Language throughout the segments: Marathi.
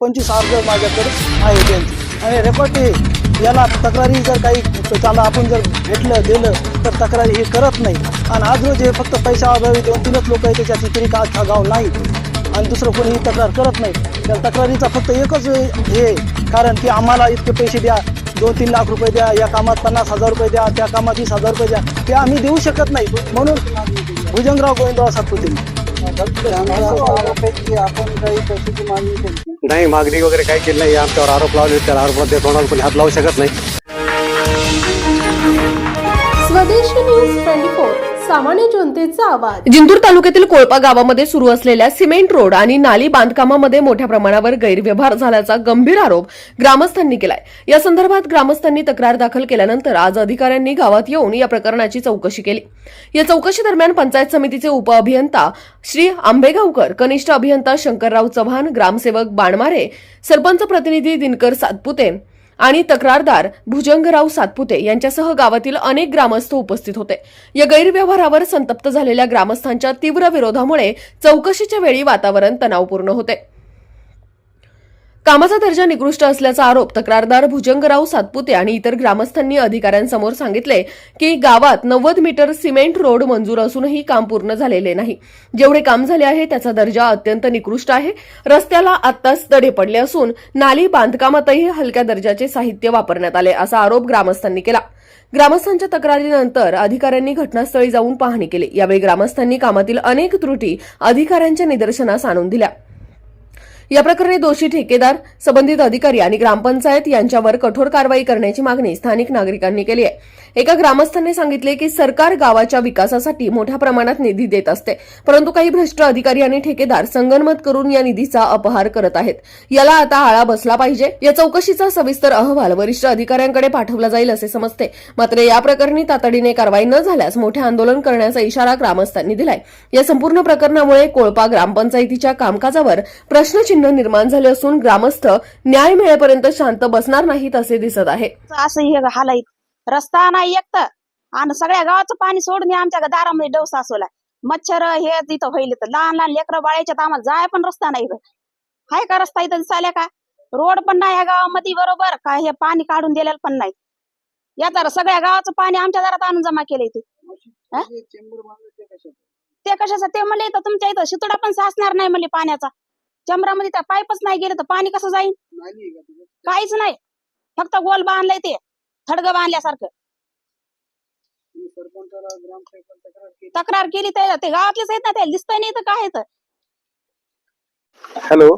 पंचवीस अर्ज माझ्याकडे आहे त्यांची. आणि रेकॉर्ड हे याला तक्रारी जर काही त्याला आपण जर भेटलं दिलं तर तक्रारी हे करत नाही. आणि आज रोज हे फक्त पैसा अभावी दोन तीनच लोक आहे त्याच्यात व्यतिरिक्त आज हा गाव नाही. आणि दुसरं कोणी ही तक्रार करत नाही. त्या तक्रारीचा फक्त एकच हे आहे, कारण की आम्हाला इतके पैसे द्या दोन तीन लाख रुपये द्या या कामात पन्नास हजार रुपये द्या त्या कामात वीस हजार रुपये द्या ते आम्ही देऊ शकत नाही. म्हणून भुजंगराव गोविंदराव सातपुते आपण काही पैशाची मागणी केली नाही मागणी वगैरे काही केली नाही. आमच्यावर आरोप लावले त्या आरोपात कोणाला कोणी हात लावू शकत नाही. स्वदेशी न्यूज ट्वेंटी फोर. सामान्य जनतेचा आवाज. जिंतूर तालुक्यातील कोळपा गावामध्ये सुरू असलेल्या सिमेंट रोड आणि नाली बांधकामामध्ये मोठ्या प्रमाणावर गैरव्यवहार झाल्याचा गंभीर आरोप ग्रामस्थांनी केलाय. या संदर्भात ग्रामस्थांनी तक्रार दाखल केल्यानंतर आज अधिकाऱ्यांनी गावात येऊन या प्रकरणाची चौकशी केली. या चौकशी दरम्यान पंचायत समितीचे उपअभियंता श्री आंबेगावकर कनिष्ठ अभियंता शंकरराव चव्हाण ग्रामसेवक बाणमारे सरपंच प्रतिनिधी दिनकर सातपुते आणि तक्रारदार भुजंगराव सातपुते यांच्यासह गावातील अनेक ग्रामस्थ उपस्थित होते. या गैरव्यवहारावर संतप्त झालेल्या ग्रामस्थांच्या तीव्र विरोधामुळे चौकशीच्या वेळी वातावरण तणावपूर्ण होते. कामाचा दर्जा निकृष्ट असल्याचा आरोप तक्रारदार भुजंगराव सातपुते आणि इतर ग्रामस्थांनी अधिकाऱ्यांसमोर सांगितले की गावात नव्वद मीटर सिमेंट रोड मंजूर असूनही काम पूर्ण झालेले नाही. जेवढे काम झाले आहे त्याचा दर्जा अत्यंत निकृष्ट आहे. रस्त्याला आत्ताच तडे पडले असून नाली बांधकामातही हलक्या दर्जाचे साहित्य वापरण्यात आले असा आरोप ग्रामस्थांनी केला. ग्रामस्थांच्या तक्रारीनंतर अधिकाऱ्यांनी घटनास्थळी जाऊन पाहणी केली. यावेळी ग्रामस्थांनी कामातील अनेक त्रुटी अधिकाऱ्यांच्या निदर्शनास आणून दिल्या. या प्रकरणी दोषी ठेकेदार संबंधित अधिकारी आणि ग्रामपंचायत यांच्यावर कठोर कारवाई करण्याची मागणी स्थानिक नागरिकांनी केली आहे. एका ग्रामस्थांनी सांगितले की सरकार गावाच्या विकासासाठी मोठ्या प्रमाणात निधी देत असते परंतु काही भ्रष्ट अधिकारी आणि ठेकेदार संगनमत करून या निधीचा अपहार करत आहेत. याला आता आळा बसला पाहिजे. या चौकशीचा सविस्तर अहवाल वरिष्ठ अधिकाऱ्यांकडे पाठवला जाईल असे समजते. मात्र या प्रकरणी तातडीने कारवाई न झाल्यास मोठे आंदोलन करण्याचा इशारा ग्रामस्थांनी दिलाय. या संपूर्ण प्रकरणामुळे कोळपा ग्रामपंचायतीच्या कामकाजावर प्रश्नचिन्ह निर्माण झाले असून ग्रामस्थ न्याय मिळेपर्यंत शांत बसणार नाहीत असे दिसत आहे. असं हे हालाईत रस्ता नाही एक तर. आणि सगळ्या गावाचं पाणी सोडून हे आमच्या दारामध्ये डव साचवलाय मच्छर हे तिथं होईल तर. लहान लहान लेकरं बाळायच्यात आम्हाला जाय पण रस्ता नाही इथं. हाय का रस्ता इथं दिसायला का? रोड पण नाही या गावामध्ये बरोबर. का हे पाणी काढून दिलेलं पण नाही? याचा सगळ्या गावाचं पाणी आमच्या दारात आणून जमा केलंय ते? ते कशाचं? ते म्हणले इथं तुमच्या इथं शितोडा पण साचणार नाही म्हणले पाण्याचा. चंबरामध्ये त्या पाईपच नाही गेले तर पाणी कसं जाईल काहीच नाही. फक्त गोल बांधलंय ते. थडगं बांधल्यासारखं. तक्रार केली तर ते गावातलेच आहेत ना ते दिसतंय नाही तर काय आहे तर? हॅलो.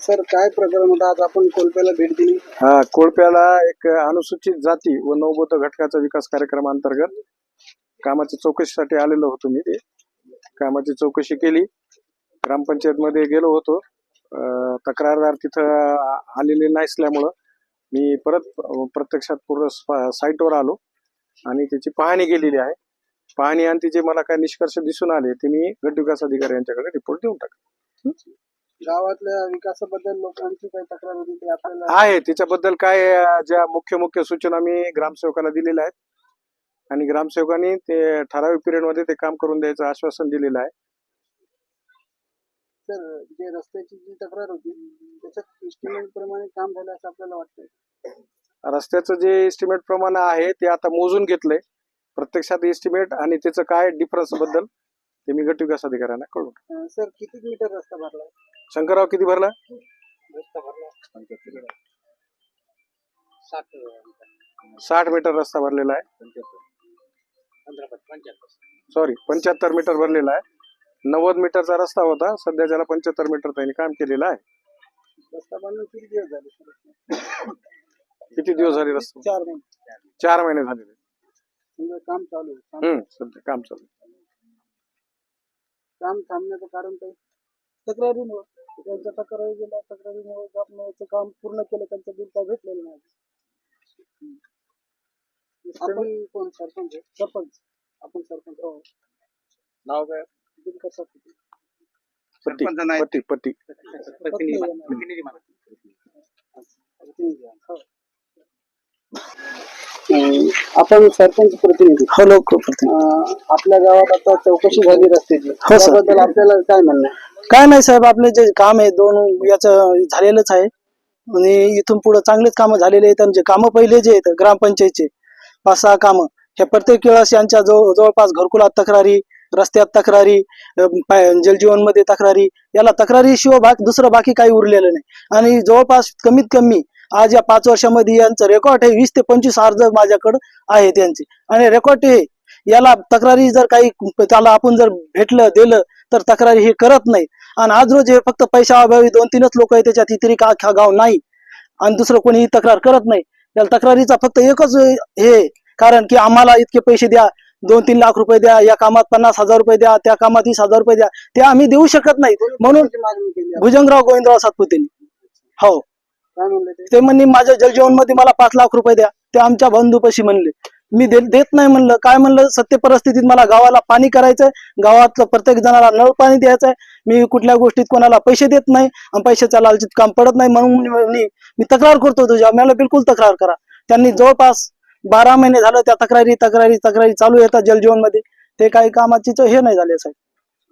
सर काय प्रकरण होतं? आज आपण कोलप्याला भेट दिली. हा कोळप्याला एक अनुसूचित जाती व नवबोध घटकाचा विकास कार्यक्रम अंतर्गत कामाच्या चौकशीसाठी आलेलो होतो मी ते. कामाची चौकशी केली. ग्रामपंचायत मध्ये गेलो होतो. तक्रारदार तिथं आलेले नसल्यामुळं मी परत प्रत्यक्षात पूर्ण साईटवर आलो आणि त्याची पाहणी केलेली आहे. पाहणी आणि तिचे मला काय निष्कर्ष दिसून आले ते मी गट विकास अधिकारी यांच्याकडे रिपोर्ट देऊन टाकले गावातल्या विकासाबद्दल लोकांची काही तक्रार होती आपल्याला आहे त्याच्याबद्दल काय ज्या मुख्य मुख्य सूचना मी ग्रामसेवकाला दिलेल्या आहेत. आणि ग्रामसेवकांनी ते ठराविक पिरियडमध्ये ते काम करून द्यायचं आश्वासन दिलेलं आहे. सर जे रस्त्याची जी तक्रार होती त्याच्यात इस्टिमेट प्रमाणे काम झालं असं आपल्याला वाटतंय. रस्त्याचं जे एस्टिमेट प्रमाण आहे ते आता मोजून घेतलंय. प्रत्यक्षात एस्टिमेट आणि त्याचं काय डिफरन्सबद्दल ते मी गट विकास अधिकाऱ्यांना कळू सर किती मीटर रस्ता भरला शंकरराव किती भरला? रस्ता भरला साठ मीटर रस्ता भरलेला आहे. सॉरी पंच्याहत्तर मीटर भरलेला आहे. नव्वद मीटरचा रस्ता होता. सध्या त्याला पंच्याहत्तर मीटर त्यांनी काम केलेलं आहे. रस्ता बांधून किती दिवस झाले सर? किती दिवस झाले रस्ता? चार महिने. चार महिने झालेले समजा काम चालू आहे. काम- हम्म सध्या काम चालू आहे. काम थांबण्याचं कारण काही तक्रारीमुळे त्यांच्या तक्रारी गेल्या तक्रारीमुळे आपण काम पूर्ण केलं त्यांचं बिल काय भेटलेलं नाही. आपण कोण? सरपंच? सरपंच. आपण सरपंच हो नाव काय? आपण सरपंच प्रतिनिधी. हॅलो आपल्या गावात आता चौकशी झाली रस्त्याची. त्याबद्दल आपल्याला काय म्हणणं? आहे? काय नाही साहेब. आपले जे काम आहे दोन याचं झालेलंच आहे. आणि इथून पुढे चांगलेच कामं झालेले आहेत. आणि जे कामं पहिले जे आहेत ग्रामपंचायतचे पाच सहा कामं हे प्रत्येक वेळेस यांच्या जवळ जवळपास घरकुलात तक्रारी रस्त्यात तक्रारी जलजीवनमध्ये तक्रारी याला तक्रारी शिवाय बाकी दुसरं बाकी काही उरलेलं नाही. आणि जवळपास कमीत कमी आज या पाच वर्षामध्ये यांचं रेकॉर्ड हे वीस ते पंचवीस अर्ज माझ्याकडे आहे त्यांचे आणि रेकॉर्ड हे याला तक्रारी जर काही त्याला आपण जर भेटलं दिलं तर तक्रारी हे करत नाही आणि आज रोज हे फक्त पैशाअभावी दोन तीनच लोक आहे त्याच्यात इतरी का अख्खा गाव नाही. आणि दुसरं कोणीही तक्रार करत नाही. त्याला तक्रारीचा फक्त एकच हे आहे, कारण की आम्हाला इतके पैसे द्या दोन तीन लाख रुपये द्या या कामात पन्नास हजार रुपये द्या त्या कामात तीस हजार रुपये द्या ते आम्ही देऊ शकत नाही. म्हणून भुजंगराव गोविंदराव सातपुतेनी. हो. ते? म्हणले माझ्या जलजीवनमध्ये मला पाच लाख रुपये द्या. ते आमच्या बंधूपाशी म्हणले. मी देत नाही म्हणलं. काय म्हणलं? सत्य परिस्थितीत मला गावाला पाणी करायचंय. गावातलं प्रत्येक जणाला नळ पाणी द्यायचंय. मी कुठल्या गोष्टीत कोणाला पैसे देत नाही आणि पैशाच्या लालचीत काम पडत नाही. म्हणून मी तक्रार करतो तुझ्या मला बिलकुल तक्रार करा. त्यांनी जवळपास बारा महिने झालं त्या तक्रारी तक्रारी तक्रारी चालू येतात जलजीवनमध्ये ते काही कामाची हे नाही झाले साहेब.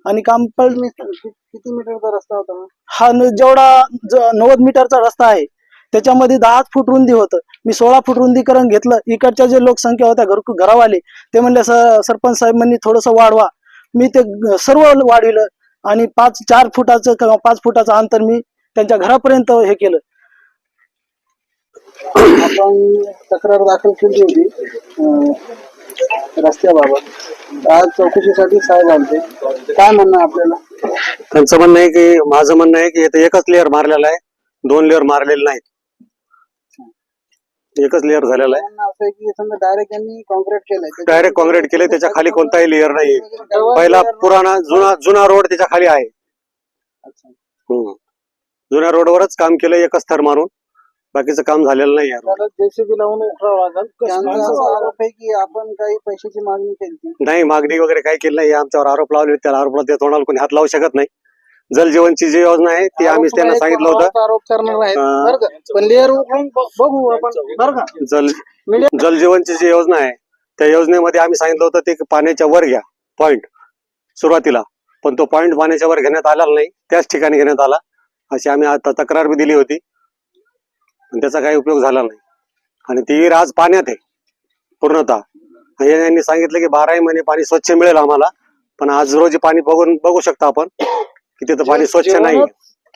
आणि काम पड किती मीटरचा रस्ता होता हा जेवढा नव्वद मीटरचा रस्ता आहे त्याच्यामध्ये दहा फूट रुंदी होतं. मी सोळा फूट रुंदीकरण घेतलं. इकडच्या जे लोकसंख्या होत्या घर घरावाले ते म्हणले "स- सरपंच साहेब म्हणले थोडस वाढवा. मी ते सर्व वाढविलं आणि पाच चार फुटाचं किंवा पाच फुटाचं अंतर मी त्यांच्या घरापर्यंत हे केलं. आपण तक्रार दाखल केली होती. अं, रस्त्याबाबत. आज चौकशीसाठी साहेब आलते काय म्हणणं आहे आपल्याला? त्यांचं म्हणणं आहे की माझं म्हणणं आहे की इथं एकच लेअर मारलेला आहे. दोन लेअर मारलेले नाहीत. एकच लेअर झालेला आहे. असं आहे की समजा डायरेक्ट यांनी कॉन्क्रीट केलंय. डायरेक्ट कॉन्क्रीट केले त्याच्याखाली कोणताही लेअर नाही पहिला पुराणा जुना जुना रोड त्याच्याखाली आहे. हम्म. जुन्या रोडवरच काम केलं एकच थर मारून. बाकीचं काम झालेलं नाही त्याला जेसीबी लावून उठवावं लागेल. त्यांचा असा आरोप आहे की आपण काही पैशाची मागणी केली. नाही मागणी वगैरे काही केली नाही. आमच्यावर आरोप लावले त्याला आरोपला ते तोंडाला कोणी हात लावू शकत नाही. जल जीवनची जी योजना आहे ती आम्ही त्यांना सांगितलं होतं. आरोप करणार आहेत अं, बरं का? पण लेअर उठवून ब- बघू आपण. बरं का? जल जल जीवनची जी योजना आहे त्या योजनेमध्ये आम्ही सांगितलं होतं ते पाण्याच्या वर घ्या. पॉइंट सुरुवातीला. पण तो पॉइंट पाण्याच्या वर घेण्यात आलेला नाही. त्याच ठिकाणी घेण्यात आला. अशी आम्ही आता तक्रार बी दिली होती. पण त्याचा काही उपयोग झाला नाही. आणि ती विहीर आज पाण्यात आहे पूर्णतः. आणि यांनी सांगितलं की बाराही महिने पाणी स्वच्छ मिळेल आम्हाला पण आज रोजी पाणी बघून बघू शकता आपण की तिथं पाणी स्वच्छ नाही